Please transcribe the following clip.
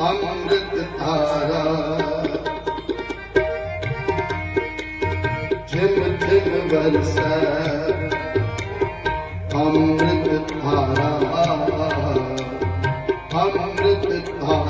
ਅੰਮ੍ਰਿਤ ਧਾਰਾ ਜਿਨ ਜਿਨ ਅੰਮ੍ਰਿਤ ਧਾਰਾ ਅੰਮ੍ਰਿਤ ਧਾਰਾ